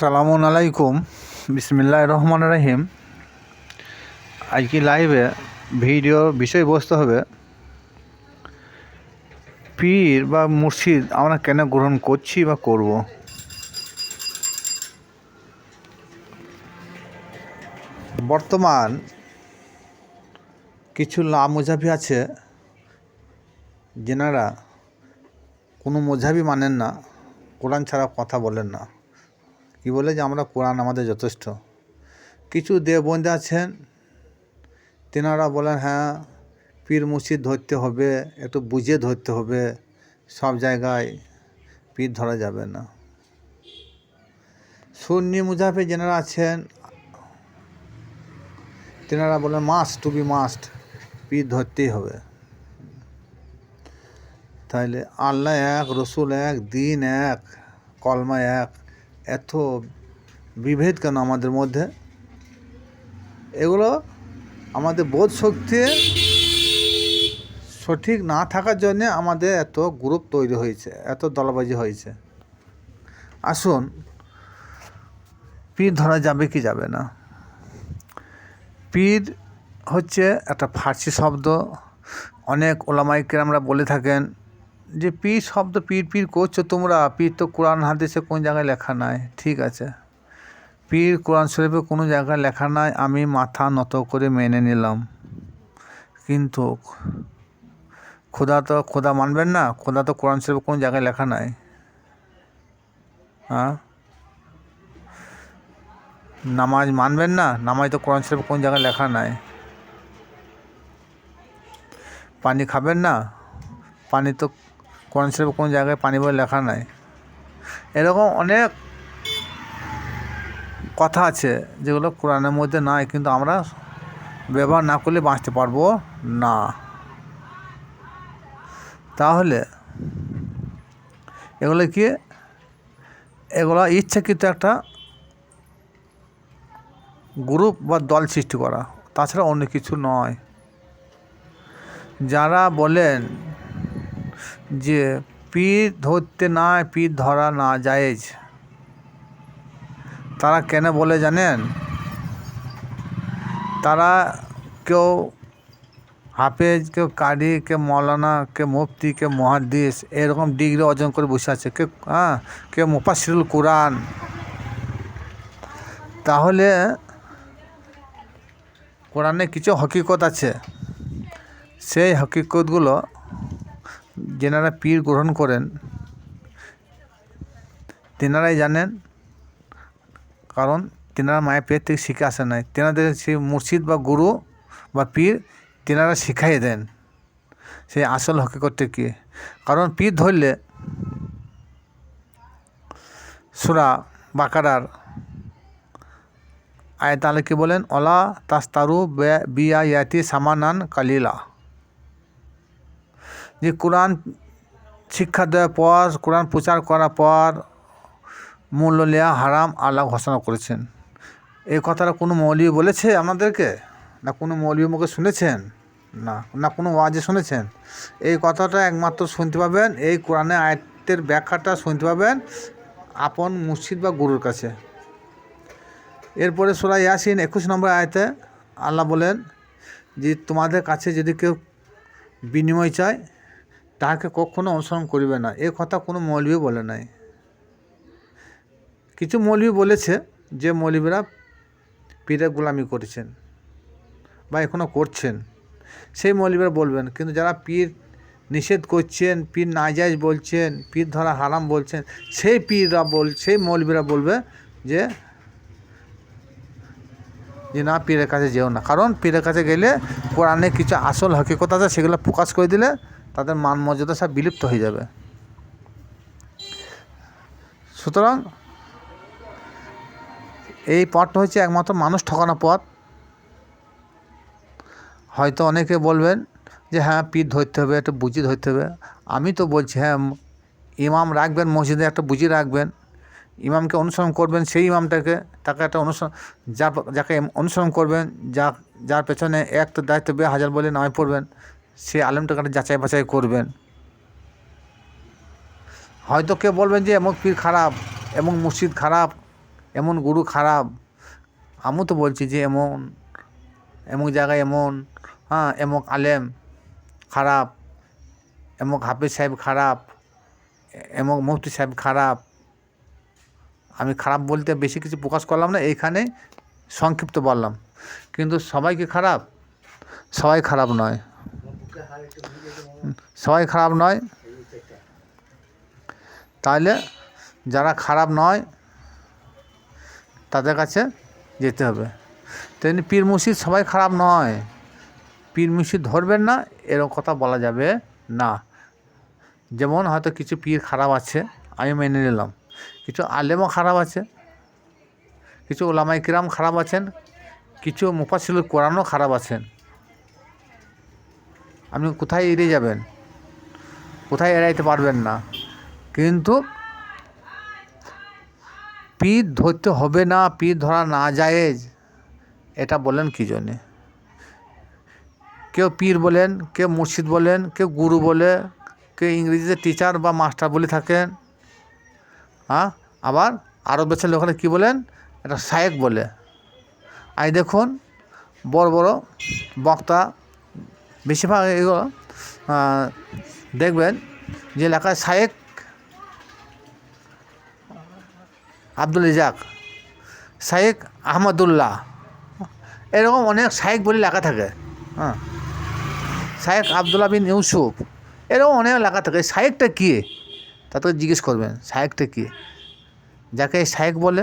আসসালামু আলাইকুম। বিসমিল্লাহ রহমান রহিম। আজকে লাইভে ভিডিও বিষয়বস্তু হবে, পীর বা মুর্শিদ আমরা কেন গ্রহণ করছি বা করব? বর্তমান কিছু লা আছে, যেনারা কোনো মজাবি মানেন না, কোরআন ছাড়া কথা বলেন না। কি বলে যে আমরা কোরআন আমাদের যথেষ্ট। কিছু দেববন্ধু আছেন, তেনারা বলেন হ্যাঁ পীর মুর্শিদ ধরতে হবে, একটু বুঝে ধরতে হবে, সব জায়গায় পীর ধরা যাবে না। সুন্নি মুজাফে যেনারা আছেন, তেনারা বলেন, মাস্ট, টু বি মাস্ট, পীর ধরতেই হবে। তাহলে আল্লাহ এক, রসুল এক, দিন এক, কলমা এক এত বিভেদ কেন আমাদের মধ্যে? এগুলো আমাদের বোধ শক্তি সঠিক না থাকার জন্যে আমাদের এত গ্রুপ তৈরি হয়েছে, এত দলবাজি হয়েছে। আসুন, পীর ধরা যাবে কি যাবে না? পীর হচ্ছে একটা ফার্সি শব্দ। অনেক ওলামাইকে আমরা বলে থাকেন যে পীর শব্দ পীর পীর করছ তোমরা, পীর তো কোরআন হাদিসে কোন জায়গায় লেখা নাই, ঠিক আছে। পীর কোরআন শরীফে কোনো জায়গায় লেখা নাই, আমি মাথা নত করে মেনে নিলাম। কিন্তু খোদা তো, খোদা মানবেন না, খোদা তো কোরআন শরীফে কোনো জায়গায় লেখা নাই। হ্যাঁ নামাজ মানবেন না, নামাজ তো কোরআন শরীফে কোন জায়গায় লেখা নাই। পানি খাবেন না, পানি তো শরীফে কোন জায়গায় পানি বলে লেখা নাই। এরকম অনেক কথা আছে যেগুলো কোরআনের মধ্যে নাই, কিন্তু আমরা ব্যবহার না করলে বাঁচতে পারব না। তাহলে এগুলো কি? এগুলো ইচ্ছাকৃত একটা গ্রুপ বা দল সৃষ্টি করা। তাছাড়া অন্য কিছু নয়। যারা বলেন যে পীর ধরতে না, পীর ধরা না জায়েজ তারা কেন বলে জানেন? তারা কেউ হাফেজ, কেউ কারি কে মৌলানা কে মুফতি কে মহাদ্দিস, এরকম ডিগ্রি অর্জন করে বসে আছে। কে হ্যাঁ কে মুফাসিরুল কোরআন। তাহলে কোরআনে কিছু হকিকত আছে। সেই হকিকতগুলো যেনারা পীর গ্রহণ করেন, তেনারাই জানেন, কারণ তেনারা মায়ের পেট থেকে শিখে আসে নাই। তেনাদের সেই মুর্শিদ বা গুরু বা পীর, তেনারা শিখাই দেন সেই আসল হকিকতটা কী কারণ পীর ধরলে সুরা বাকারার আয় তাহলে কী বলেন, অলা তাস্তারু বিয়া ইয়াতি সামানান কালিলা। যে কোরআন শিক্ষা দেওয়ার পর, কোরআন প্রচার করার পর মূল্য নেওয়া হারাম আল্লাহ ঘোষণা করেছেন। এই কথাটা কোনো মৌলবী বলেছে আপনাদেরকে না কোনো মৌলবী মুখে শুনেছেন? না না কোনো ওয়াজে শুনেছেন? এই কথাটা একমাত্র শুনতে পাবেন, এই কোরআনে আয়তের ব্যাখ্যাটা শুনতে পাবেন আপন মুর্শিদ বা গুরুর কাছে। এরপরে সোরা ইয়াসিন একুশ নম্বর আয়তে আল্লাহ বলেন যে, তোমাদের কাছে যদি কেউ বিনিময় চায় তাহাকে কখনো অনুসরণ করিবে না। এ কথা কোনো মৌলবী বলে নাই। কিছু মৌলবী বলেছে যে মৌলবীরা পীরের গোলামি করেছেন বা এখনও করছেন। সেই মৌলবীরা বলবেন, কিন্তু যারা পীর নিষেধ করছেন, পীর নাজাইজ বলছেন, পীর ধরা হারাম বলছেন, সেই পীররা বল, সেই মৌলবীরা বলবে যে যে না, পীরের কাছে যেও না। কারণ পীরের কাছে গেলে কোরআনে কিছু আসল হকিকত আছে, সেগুলো প্রকাশ করে দিলে তাদের মান মর্যাদা সব বিলুপ্ত হয়ে যাবে। সুতরাং এই পথটা হচ্ছে একমাত্র মানুষ ঠকানো পথ। হয়তো অনেকে বলবেন যে হ্যাঁ পীর ধরতে হবে, একটু বুঝি ধরতে হবে। আমি তো বলছি হ্যাঁ ইমাম রাখবেন, মসজিদে একটা বুঝি রাখবেন। ইমামকে অনুসরণ করবেন, সেই ইমামটাকে, তাকে একটা অনুসরণ যা যাকে অনুসরণ করবেন যা যার পেছনে এক তো দায়িত্ব হাজার বলে নামে পড়বেন। সে আলেমটাকে যাচাই বাছাই করবেন। হয়তো কেউ বলবেন যে, এমন পীর খারাপ, এমন মসজিদ খারাপ, এমন গুরু খারাপ। আমিও তো বলছি যে, এমন এমন জায়গায় এমন হ্যাঁ এমক আলেম খারাপ এমক হাফিজ সাহেব খারাপ এমক মুফতি সাহেব খারাপ। আমি খারাপ বলতে বেশি কিছু প্রকাশ করলাম না, এইখানে সংক্ষিপ্ত বললাম। কিন্তু সবাই কি খারাপ? সবাই খারাপ নয়। সবাই খারাপ নয়। তাহলে যারা খারাপ নয়, তাদের কাছে যেতে হবে। তেমনি পীর মুর্শিদ সবাই খারাপ নয়। পীর মুর্শিদ ধরবেন না, এরকম কথা বলা যাবে না। যেমন হয়তো কিছু পীর খারাপ আছে আমি মেনে নিলাম। কিছু আলেমও খারাপ আছে, কিছু ওলামাই কিরাম খারাপ আছেন, কিছু মুফাসিলুল কোরআনও খারাপ আছেন। আপনি কোথায় এড়িয়ে যাবেন? কোথায় এড়াইতে পারবেন না? কিন্তু পীর ধরতে হবে না পীর ধরা না জায়েজ এটা বলেন কী জন্যে? কেউ পীর বলেন, কেউ মুর্শিদ বলেন, কেউ গুরু বলে, কেউ ইংরেজিতে টিচার বা মাস্টার বলে থাকেন। হ্যাঁ আবার আরব দেশের লোকেরা কী বলেন? এটা শায়েক বলে। আই দেখুন, বড় বড় বক্তা বেশিরভাগ এগুলো দেখবেন যে লেখা শায়েক আব্দুল ইজাক শায়েক আহমদুল্লাহ, এরকম অনেক শায়েক বলে লেখা থাকে। হ্যাঁ শায়েক আবদুল্লাহ বিন ইউসুফ, এরকম অনেক লেখা থাকে। শায়েকটা কী? তাতে জিজ্ঞেস করবেন, শায়েকটা কী? যাকে শায়েক বলে,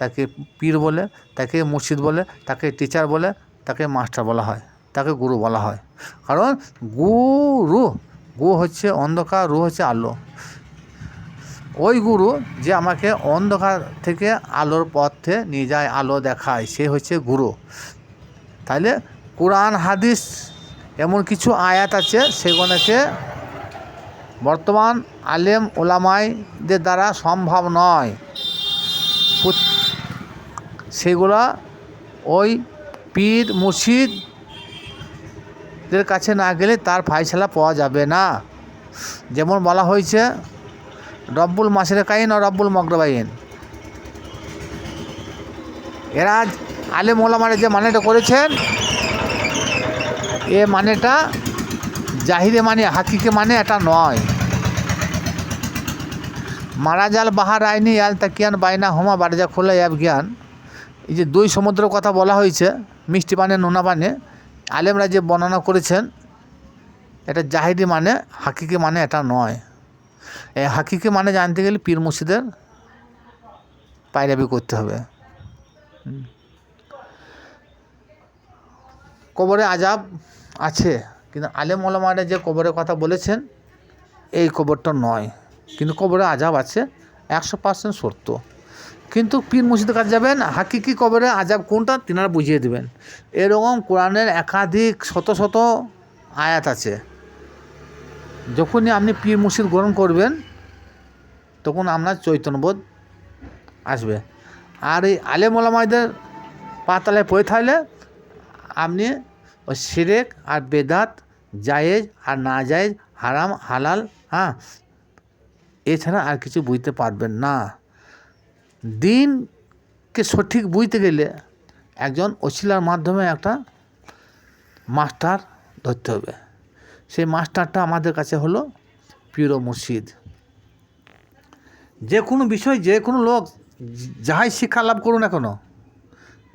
তাকে পীর বলে, তাকে মুর্শিদ বলে, তাকে টিচার বলে, তাকে মাস্টার বলা হয়। তাকে গুরু বলা হয়। কারণ গুরু, গু হচ্ছে অন্ধকার, রু হচ্ছে আলো। ওই গুরু যে আমাকে অন্ধকার থেকে আলোর পথে নিয়ে যায়, আলো দেখায়, সে হচ্ছে গুরু। তাহলে কোরআন, হাদিস এমন কিছু আয়াত আছে সেগুলোকে বর্তমান আলেম ওলামাইদের দ্বারা সম্ভব নয়। সেগুলা ওই পীর মুর্শিদদের কাছে না গেলে তার ফাইসলা পাওয়া যাবে না। যেমন বলা হয়েছে, রব্বুল মাসের কাইন ও রব্বুল মগরবাইন। এরা আলেম ওলামারে যে মানেটা করেছেন, এ মানেটা জাহিরে মানে হাকিকে মানে এটা নয়। মারা জাল বাহার আইনি আল তাকিয়ান বাইনা হোমা বারজা খোলা অ্যাব জ্ঞান এই যে দুই সমুদ্রের কথা বলা হয়েছে, মিষ্টি পানে নোনা পানে আলেমরা যে বর্ণনা করেছেন, এটা জাহিরি মানে হাকিকে মানে এটা নয়। এই হাকিকে মানে জানতে গেলে পীর মুর্শিদের পায়রাবি করতে হবে। কবরে আজাব আছে, কিন্তু আলেম ওলামারা যে কবরের কথা বলেছেন, এই কবরটা নয়। কিন্তু কবরে আজাব আছে, একশো পার্সেন্ট সত্য। কিন্তু পীর মুর্শিদের কাছে যাবেন, হাকিকি কবরে আজাব কোনটা তিনারা বুঝিয়ে দেবেন। এরকম কোরআনের একাধিক শত শত আয়াত আছে। যখনই আপনি পীর মুর্শিদ গ্রহণ করবেন, তখন আপনার চৈতন্যবোধ আসবে। আর এই আলেম ওলামাইদের পাতালায় পড়ে থাকলে আপনি ওই সিরেক আর বেদাত, জায়েজ আর না জায়েজ হারাম, হালাল হ্যাঁ এছাড়া আর কিছু বুঝতে পারবেন না। দিনকে সঠিক বুঝতে গেলে একজন ওসিলার মাধ্যমে একটা মাস্টার ধরতে হবে। সেই মাস্টারটা আমাদের কাছে হলো পীর ও মুর্শিদ। যে কোনো বিষয়, যে কোনো লোক যাহাই শিক্ষা লাভ করুন না কেন,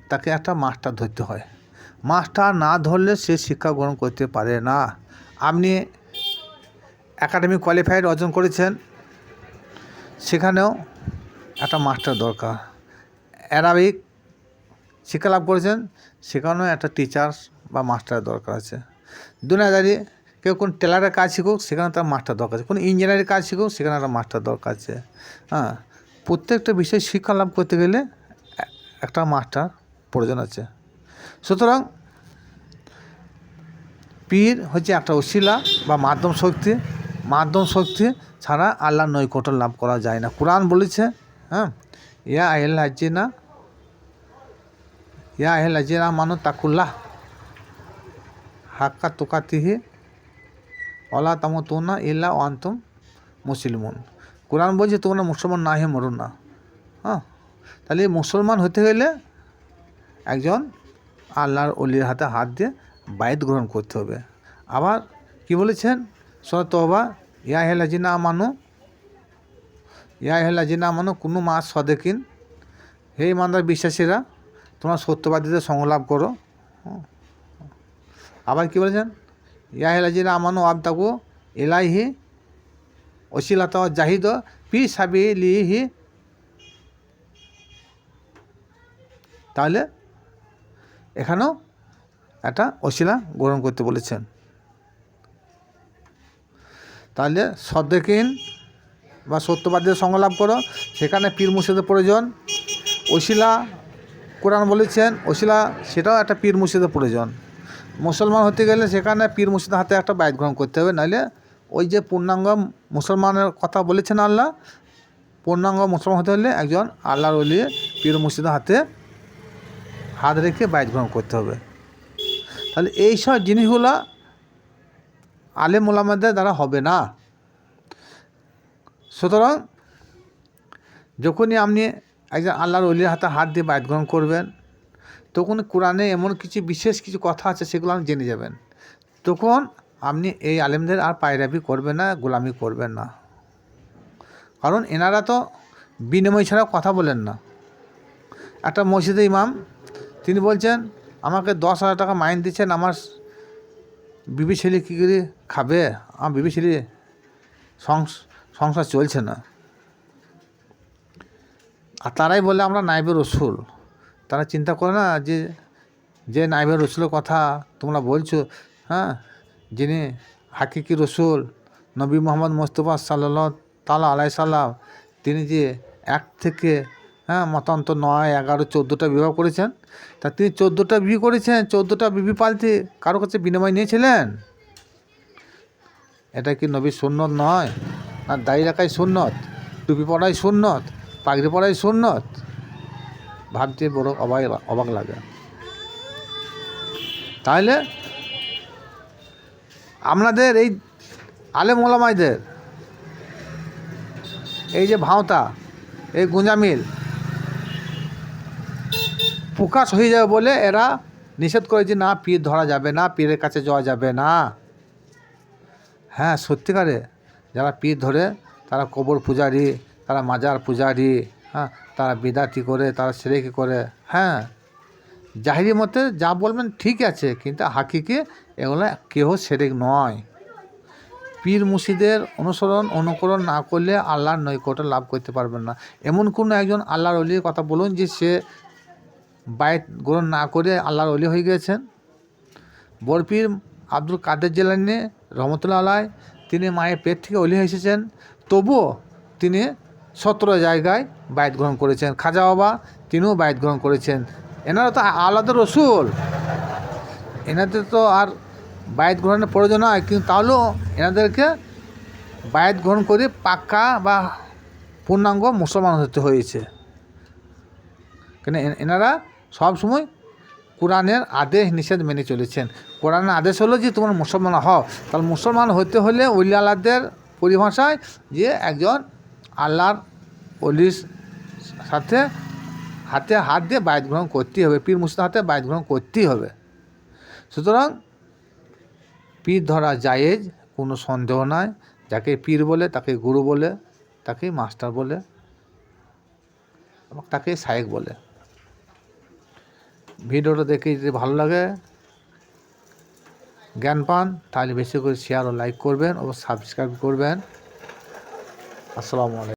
তাকে একটা মাস্টার ধরতে হয়। মাস্টার না ধরলে সে শিক্ষা গ্রহণ করতে পারে না। আপনি একাডেমিক কোয়ালিফাইড অর্জন করেছেন, সেখানেও একটা মাস্টার দরকার। অ্যারাবিক শিক্ষা লাভ করেছেন, সেখানেও একটা টিচার বা মাস্টার দরকার আছে। দুনিয়াদারি কেউ কোন টেলারের কাজ শিখুক, সেখানে তার মাস্টার দরকার আছে। কোনো ইঞ্জিনিয়ারের কাজ শিখুক, সেখানে একটা মাস্টার দরকার আছে। হ্যাঁ প্রত্যেকটা বিষয়ে শিক্ষা লাভ করতে গেলে একটা মাস্টার প্রয়োজন আছে। সুতরাং পীর হচ্ছে একটা ওসিলা বা মাধ্যম শক্তি। মাধ্যম শক্তি ছাড়া আল্লাহ নৈকট্য লাভ করা যায় না। কোরআন বলেছে হ্যাঁ ইয়া আহেল আজিনা ইয়া আহেল আজিনা মানু তাকুল্লাহ হাক্কা তুকাতিহি অলা তামতুনা ইল্লা ওয়ান্তুম মুসলিমুন কোরআন বলছে তোমরা মুসলমান না হে মরো না হ্যাঁ তাহলে মুসলমান হতে গেলে একজন আল্লাহর অলির হাতে হাত দিয়ে বায়ত গ্রহণ করতে হবে আবার কি বলেছেন সত তবা ইয়া হেলা জিনা আমানু ইয়া হেলা জিনা আমানু কোনো মাস সদেকিন হে ইমানদার বিশ্বাসীরা, তোমরা সত্যবাদীদের সংলাপ করো। আবার কি বলেছেন? ইয়া হেলা জিনা আমানু আব তাকু এলাইহি অশিলাত জাহিদ পি সাবি লিহি তাহলে এখানেও একটা অশিলা গ্রহণ করতে বলেছেন। তাহলে সদ্দেকিন বা সত্যবাদীদের সংলাপ করো। সেখানে পীর মুর্শিদের প্রয়োজন। অশিলা কোরআন বলেছেন অশিলা সেটাও একটা পীর মুর্শিদের প্রয়োজন। মুসলমান হতে গেলে সেখানে পীর মুর্শিদের হাতে একটা বাইত গ্রহণ করতে হবে, নাহলে ওই যে পূর্ণাঙ্গ মুসলমানের কথা বলেছেন আল্লাহ, পূর্ণাঙ্গ মুসলমান হতে হলে একজন আল্লাহর অলি পীর মুর্শিদের হাতে হাত রেখে বাইত গ্রহণ করতে হবে। তাহলে এইসব জিনিসগুলো আলেম ওলামাদের দ্বারা হবে না। সুতরাং যখনই আপনি একজন আল্লাহর অলির হাতে হাত দিয়ে বাইত গ্রহণ করবেন, তখন কোরআনে এমন কিছু বিশেষ কিছু কথা আছে সেগুলো আপনি জেনে যাবেন। তখন আপনি এই আলেমদের আর পায়রাবি করবেন না, গোলামি করবেন না। কারণ এনারা তো বিনিময় ছাড়া কথা বলেন না। একটা মসজিদে ইমাম, তিনি বলছেন, আমাকে দশ হাজার টাকা মাইন দিচ্ছেন, আমার বিবি ছেলে কী করে খাবে? আমার বিবি ছেলে সংস- সংসার চলছে না। আর তারাই বলে আমরা নাইবের রসুল। তারা চিন্তা করে না যে যে নাইবের রসুলের কথা তোমরা বলছো হ্যাঁ? যিনি হাকিকি রসুল, নবী মোহাম্মদ মোস্তফা সাল্লাহ তালা আলাই সাল্লাম, তিনি যে এক থেকে হ্যাঁ মতান্তর নয়, এগারো, চোদ্দোটা বিবাহ করেছেন, তা তিনি চোদ্দোটা বিয়ে করেছেন, চোদ্দোটা বিবি পালতে কারও কাছে বিনিময় নিয়েছিলেন? এটা কি নবীর সুন্নত নয়? আর দাড়ি রাখাই সুন্নত, টুপি পরাই সুন্নত, পাগড়ি পরাই সুন্নত, ভাবতে বড় অবাক অবাক লাগে। তাহলে আপনাদের এই আলে মোলামাইদের এই যে ভাওতা, এই গুঁজামিল প্রকাশ হয়ে যাবে বলে এরা নিষেধ করে যে, না, পীর ধরা যাবে না, পীরের কাছে যাওয়া যাবে না। হ্যাঁ সত্যিকারে। যারা পীর ধরে, তারা কবর পূজারি, তারা মাজার পূজারি হ্যাঁ তারা বিদাতি করে, তারা সেরেকি করে হ্যাঁ। জাহিরি মতে যা বলবেন ঠিক আছে, কিন্তু হাকিকে এগুলো কেহ সেরেক নয়। পীর মুসিদের অনুসরণ, অনুকরণ না করলে আল্লাহর নৈকট্য লাভ করতে পারবেন না। এমন কোনো একজন আল্লাহর অলির কথা বলুন যে সে বাইত গ্রহণ না করে আল্লাহর অলি হয়ে গেছেন বরপীর আব্দুল কাদের জেলানি রহমতুল্লাহ আলাই তিনি মায়ের পেট থেকে অলি এসেছেন। তবুও তিনি সতেরো জায়গায় বায়ত গ্রহণ করেছেন। খাজা বাবা তিনিও বায়ত গ্রহণ করেছেন। এনারা তো আলাদা রসুল। এনাদের তো আর বায়াত গ্রহণের প্রয়োজন হয় কিন্তু তাহলেও এনাদেরকে বায়াত গ্রহণ করে পাক্কা বা পূর্ণাঙ্গ মুসলমান হতে হয়েছে। কেন এনারা সব সময় কোরআনের আদেশ, নিষেধ মেনে চলেছেন। কোরআনের আদেশ হলো যে তোমরা মুসলমান হও। তাহলে মুসলমান হতে হলে অলি আল্লাহদের পরিভাষায় যে একজন আল্লাহর অলির সাথে হাতে হাত দিয়ে বায়াত গ্রহণ করতেই হবে, পীর মুসলিম হাতে বায়াত গ্রহণ করতেই হবে। সুতরাং পীর ধরা জায়েজ, কোনো সন্দেহ নাই। যাকে পীর বলে, তাকে গুরু বলে, তাকে মাস্টার বলে, এবং তাকে সায়েক বলে। ভিডিওটা দেখে যদি ভালো লাগে জ্ঞান পান তাহলে বেশি করে শেয়ার ও লাইক করবেন ও সাবস্ক্রাইব করবেন। আসসালামু আলাইকুম।